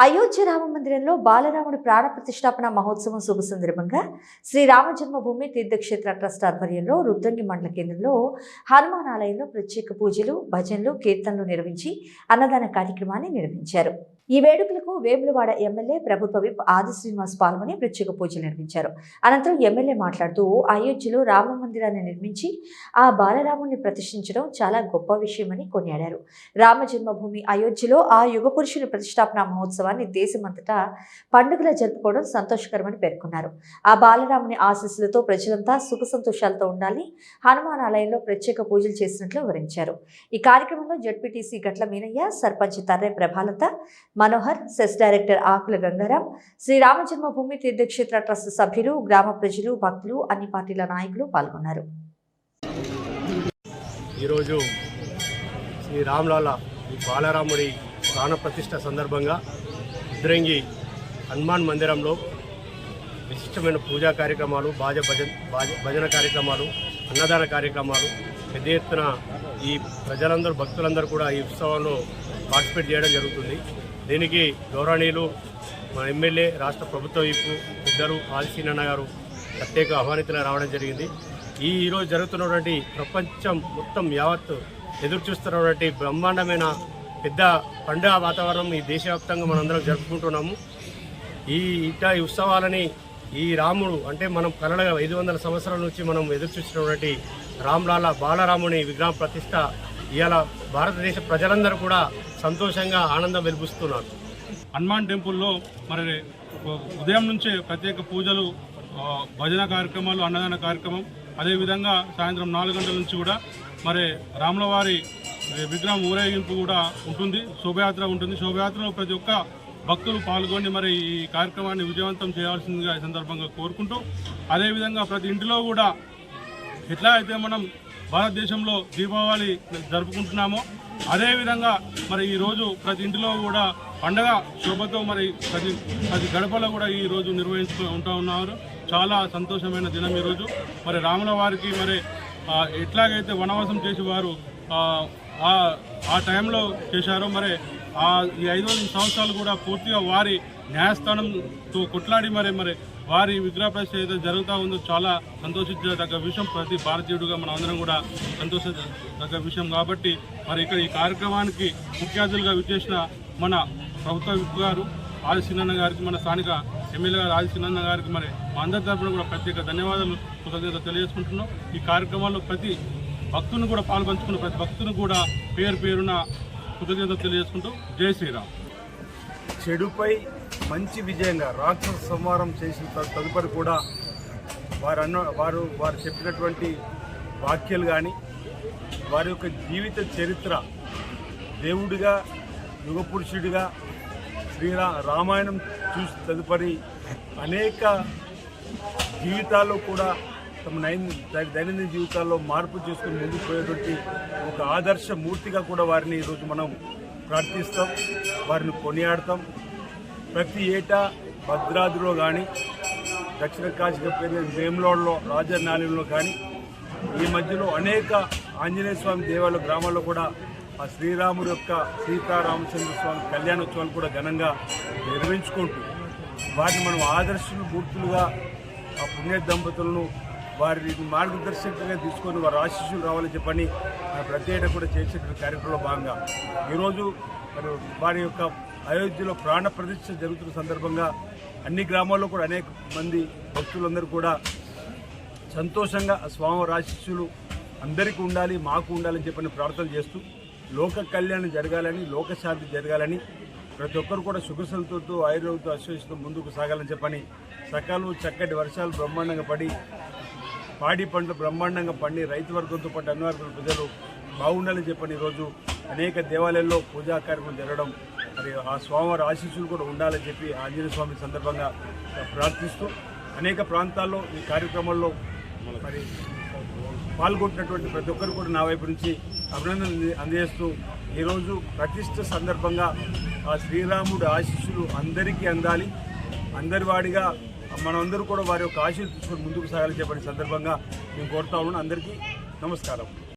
అయోధ్య రామ మందిరంలో బాలరాముడి ప్రాణ ప్రతిష్టాపన మహోత్సవం శుభ సందర్భంగా శ్రీరామ జన్మభూమి తీర్థక్షేత్ర ట్రస్ట్ ఆధ్వర్యంలో రుద్రంగి మండల కేంద్రంలో హనుమాన్ ఆలయంలో ప్రత్యేక పూజలు భజనలు కీర్తనలు నిర్వహించి అన్నదాన కార్యక్రమాన్ని నిర్వహించారు. ఈ వేడుకలకు వేములవాడ ఎమ్మెల్యే ప్రభుత్వ విప్ ఆది శ్రీనివాస్ పాల్గొని ప్రత్యేక పూజలు నిర్మించారు అనంతరం ఎమ్మెల్యే మాట్లాడుతూ అయోధ్యలో రామ మందిరాన్ని నిర్మించి ఆ బాలరాముని ప్రతిష్ఠించడం చాలా గొప్ప విషయమని కొనియాడారు. రామ జన్మభూమి అయోధ్యలో ఆ యుగ పురుషుని ప్రతిష్టాపన మహోత్సవాన్ని దేశమంతటా పండుగలా జరుపుకోవడం సంతోషకరమని పేర్కొన్నారు. ఆ బాలరాముని ఆశీస్సులతో ప్రజలంతా సుఖ సంతోషాలతో ఉండాలని హనుమాన్ ఆలయంలో ప్రత్యేక పూజలు చేసినట్లు వివరించారు. ఈ కార్యక్రమంలో ZPTC Gatla Meenaiah sarpanch Tarre Prabhalatha Manohar cess director Akula Gangaram Shri Teerthkshetra trust సభ్యులు గ్రామ ప్రజలు భక్తులు అన్ని పార్టీల నాయకులు పాల్గొన్నారు. ఈరోజు శ్రీ రామ్లాల బాలరాముడి ప్రాణప్రతిష్ఠ సందర్భంగా ఉద్రంగి హనుమాన్ మందిరంలో విశిష్టమైన పూజా కార్యక్రమాలు బాజ భజన భజన కార్యక్రమాలు అన్నదాన కార్యక్రమాలు పెద్ద ఎత్తున ఈ ప్రజలందరూ భక్తులందరూ కూడా ఈ ఉత్సవంలో పార్టిసిపేట్ చేయడం జరుగుతుంది. దీనికి గౌరవనీయులు మన ఎమ్మెల్యే రాష్ట్ర ప్రభుత్వ వైపు ఇద్దరు ఆదిశీనన్న గారు ప్రత్యేక ఆహ్వానితులు రావడం జరిగింది. ఈ ఈరోజు జరుగుతున్నటువంటి ప్రపంచం మొత్తం యావత్ ఎదురు చూస్తున్నటువంటి బ్రహ్మాండమైన పెద్ద పండుగ వాతావరణం ఈ దేశవ్యాప్తంగా మనందరం జరుపుకుంటున్నాము. ఈ ఇట ఈ ఉత్సవాలని ఈ రాముడు అంటే మనం కలడగా ఐదు వందల సంవత్సరాల నుంచి మనం ఎదురు చూసినటువంటి రామ్లాల బాలరాముని విగ్రహం ప్రతిష్ట ఇవాళ భారతదేశ ప్రజలందరూ కూడా సంతోషంగా ఆనందం వెలిపిస్తున్నారు. హనుమాన్ టెంపుల్లో మరి ఉదయం నుంచే ప్రత్యేక పూజలు భజన కార్యక్రమాలు అన్నదాన కార్యక్రమం అదేవిధంగా సాయంత్రం నాలుగు గంటల నుంచి కూడా మరి రాములవారి విగ్రహం ఊరేగింపు కూడా ఉంటుంది శోభయాత్ర ఉంటుంది. శోభయాత్రలో ప్రతి ఒక్క భక్తులు పాల్గొని మరి ఈ కార్యక్రమాన్ని విజయవంతం చేయాల్సిందిగా ఈ సందర్భంగా కోరుకుంటూ అదేవిధంగా ప్రతి ఇంటిలో కూడా ఎట్లా అయితే మనం భారతదేశంలో దీపావళి జరుపుకుంటున్నామో. అదేవిధంగా మరి ఈరోజు ప్రతి ఇంటిలో కూడా పండగ శోభతో మరి ప్రతి ప్రతి గడపలో కూడా ఈ రోజు ఉంటా ఉన్నారు. చాలా సంతోషమైన దినం ఈరోజు మరి రాముల వారికి మరి ఎట్లాగైతే వనవాసం చేసి వారు ఆ, ఆ- టైంలో చేశారో మరి ఆ ఈ ఐదు సంవత్సరాలు కూడా పూర్తిగా వారి న్యాయస్థానంతో కొట్లాడి మరి మరి వారి విగ్రహ ప్రతిష్ట ఏదైతే జరుగుతూ ఉందో చాలా సంతోషించదగ్గ విషయం. ప్రతి భారతీయుడిగా మనం అందరం కూడా సంతోషించదగ్గ విషయం కాబట్టి మరి ఇక్కడ ఈ కార్యక్రమానికి ముఖ్య అతిథులుగా విచ్చేసిన మన ప్రభుత్వ విప్ గారు ఆది గారికి మన స్థానిక ఎమ్మెల్యే గారు ఆది గారికి మరి మా అందరి తరఫున కూడా ప్రత్యేక ధన్యవాదాలు కృతజ్ఞత తెలియజేసుకుంటున్నాం. ఈ కార్యక్రమాల్లో ప్రతి భక్తుని కూడా పాల్పంచుకున్న ప్రతి భక్తుని కూడా పేరు పేరున కృతజ్ఞత తెలియజేసుకుంటూ జై శ్రీరామ్. చెడుపై మంచి విజయంగా రాక్షస సంహారం చేసిన త- తదుపరి కూడా వారు అన్న వారు వారు చెప్పినటువంటి వాక్యాలు కానీ వారి యొక్క జీవిత చరిత్ర దేవుడిగా యుగపురుషుడిగా శ్రీరా రామాయణం చూసి తదుపరి అనేక జీవితాల్లో కూడా తమ నైన్ దైనందిన జీవితాల్లో మార్పు చేసుకుని ముందుకు పోయేటువంటి ఒక ఆదర్శ మూర్తిగా కూడా వారిని ఈరోజు మనం ప్రార్థిస్తాం వారిని కొనియాడతాం. ప్రతి ఏటా భద్రాద్రిలో కానీ దక్షిణ కాశీగా పేరు వేములోడలో రాజనాలయంలో కానీ ఈ మధ్యలో అనేక ఆంజనేయ స్వామి దేవాలయ గ్రామాల్లో కూడా ఆ శ్రీరాముడు యొక్క సీతారామచంద్ర స్వామి కళ్యాణోత్సవాలు కూడా ఘనంగా నిర్వహించుకుంటూ వారిని మనం ఆదర్శులు మూర్తులుగా ఆ పుణ్య దంపతులను వారి మార్గదర్శకంగా తీసుకొని వారి ఆశీస్సులు రావాలని చెప్పని ప్రతి ఏటా కూడా చేసేటువంటి కార్యక్రమంలో భాగంగా ఈరోజు మరి వారి యొక్క అయోధ్యలో ప్రాణ ప్రతిష్ఠ జరుగుతున్న సందర్భంగా అన్ని గ్రామాల్లో కూడా అనేక మంది భక్తులందరూ కూడా సంతోషంగా ఆ స్వామివారి అందరికీ ఉండాలి మాకు ఉండాలని చెప్పని ప్రార్థన చేస్తూ లోక కళ్యాణం జరగాలని లోకశాంతి జరగాలని ప్రతి ఒక్కరు కూడా సుఖ ఆయుర్వేదంతో అశ్వసిస్తూ ముందుకు సాగాలని చెప్పని సకాలం చక్కటి వర్షాలు బ్రహ్మాండంగా పడి పాడి పంటలు బ్రహ్మాండంగా పండి రైతు వర్గంతో పాటు అన్ని వర్గాల ప్రజలు బాగుండాలని చెప్పని ఈరోజు అనేక దేవాలయాల్లో పూజా కార్యక్రమం జరగడం మరి ఆ స్వామివారి ఆశీస్సులు కూడా ఉండాలని చెప్పి ఆంజనేయ స్వామి సందర్భంగా ప్రార్థిస్తూ అనేక ప్రాంతాల్లో ఈ కార్యక్రమంలో మరి పాల్గొంటున్నటువంటి ప్రతి ఒక్కరు కూడా నా వైపు నుంచి అభినందనలు అందజేస్తూ ఈరోజు ప్రతిష్ట సందర్భంగా ఆ శ్రీరాముడి ఆశీస్సులు అందరికీ అందాలి. అందరి వాడిగా మనమందరూ కూడా వారి యొక్క ఆశీస్సు ముందుకు సాగాలని చెప్పని సందర్భంగా మేము కోరుతా ఉన్నాను. అందరికీ నమస్కారం.